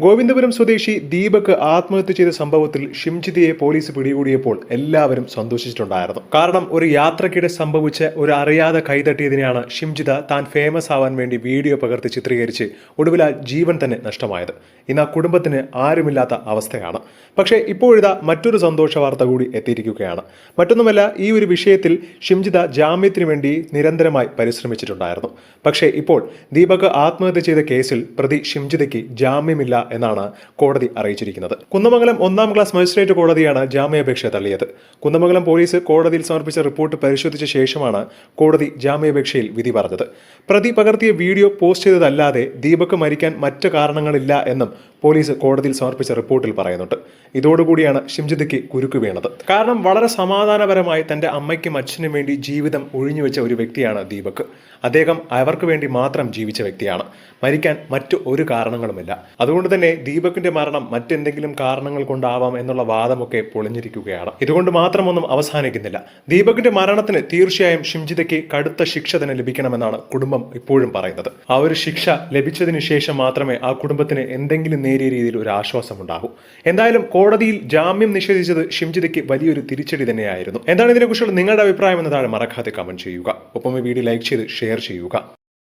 ഗോവിന്ദപുരം സ്വദേശി ദീപക് ആത്മഹത്യ ചെയ്ത സംഭവത്തിൽ ഷിംജിതയെ പോലീസ് പിടികൂടിയപ്പോൾ എല്ലാവരും സന്തോഷിച്ചിട്ടുണ്ടായിരുന്നു. കാരണം ഒരു യാത്രക്കിടെ സംഭവിച്ച ഒരു അറിയാതെ കൈതട്ടിയതിനെയാണ് ഷിംജിത താൻ ഫേമസ് ആവാൻ വേണ്ടി വീഡിയോ പകർത്തി ചിത്രീകരിച്ച് ഒടുവിൽ ആ ജീവൻ തന്നെ നഷ്ടമായത്. ഇന്ന് ആ കുടുംബത്തിന് ആരുമില്ലാത്ത അവസ്ഥയാണ്. പക്ഷേ ഇപ്പോഴിതാ മറ്റൊരു സന്തോഷ വാർത്ത കൂടി എത്തിയിരിക്കുകയാണ്. മറ്റൊന്നുമല്ല ഈ ഒരു വിഷയത്തിൽ ഷിംജിത ജാമ്യത്തിന് വേണ്ടി നിരന്തരമായി പരിശ്രമിച്ചിട്ടുണ്ടായിരുന്നു. പക്ഷേ ഇപ്പോൾ ദീപക് ആത്മഹത്യ ചെയ്ത കേസിൽ പ്രതി ഷിംജിതയ്ക്ക് ജാമ്യമില്ല എന്നാണ് കോടതി അറിയിച്ചിരിക്കുന്നത്. കുന്നമംഗലം ഒന്നാം ക്ലാസ് മജിസ്ട്രേറ്റ് കോടതിയാണ് ജാമ്യാപേക്ഷ തള്ളിയത്. കുന്നമംഗലം പോലീസ് കോടതിയിൽ സമർപ്പിച്ച റിപ്പോർട്ട് പരിശോധിച്ച ശേഷമാണ് കോടതി ജാമ്യാപേക്ഷയിൽ വിധി പറഞ്ഞത്. പ്രതി പകർത്തിയ വീഡിയോ പോസ്റ്റ് ചെയ്തതല്ലാതെ ദീപക് മരിക്കാൻ മറ്റ് കാരണങ്ങളില്ല എന്നും പോലീസ് കോടതിയിൽ സമർപ്പിച്ച റിപ്പോർട്ടിൽ പറയുന്നുണ്ട്. ഇതോടുകൂടിയാണ് ഷിംജിതയ്ക്ക് കുരുക്ക് വീണത്. കാരണം വളരെ സമാധാനപരമായി തന്റെ അമ്മയ്ക്കും അച്ഛനും വേണ്ടി ജീവിതം ഒഴിഞ്ഞുവെച്ച ഒരു വ്യക്തിയാണ് ദീപക്. അദ്ദേഹം അവർക്ക് വേണ്ടി മാത്രം ജീവിച്ച വ്യക്തിയാണ്. മരിക്കാൻ മറ്റു ഒരു കാരണങ്ങളുമില്ല. അതുകൊണ്ട് തന്നെ ദീപകിന്റെ മരണം മറ്റെന്തെങ്കിലും കാരണങ്ങൾ കൊണ്ടാവാം എന്നുള്ള വാദമൊക്കെ പൊളിഞ്ഞിരിക്കുകയാണ്. ഇതുകൊണ്ട് മാത്രമൊന്നും അവസാനിക്കുന്നില്ല. ദീപകിന്റെ മരണത്തിന് തീർച്ചയായും ഷിംജിതയ്ക്ക് കടുത്ത ശിക്ഷ തന്നെ ലഭിക്കണമെന്നാണ് കുടുംബം ഇപ്പോഴും പറയുന്നത്. ആ ഒരു ശിക്ഷ ലഭിച്ചതിന് ശേഷം മാത്രമേ ആ കുടുംബത്തിന് എന്തെങ്കിലും നേരിയ രീതിയിൽ ഒരു ആശ്വാസം ഉണ്ടാകും. എന്തായാലും കോടതിയിൽ ജാമ്യം നിഷേധിച്ചത് ഷിംജിതയ്ക്ക് വലിയൊരു തിരിച്ചടി തന്നെയായിരുന്നു. എന്താണ് ഇതിനെക്കുറിച്ചുള്ള നിങ്ങളുടെ അഭിപ്രായം എന്ന് താഴെ മറക്കാതെ കമന്റ് ചെയ്യുക. ഒപ്പം ഈ വീഡിയോ ലൈക്ക് ചെയ്ത് ഷെയർ ചെയ്യുക.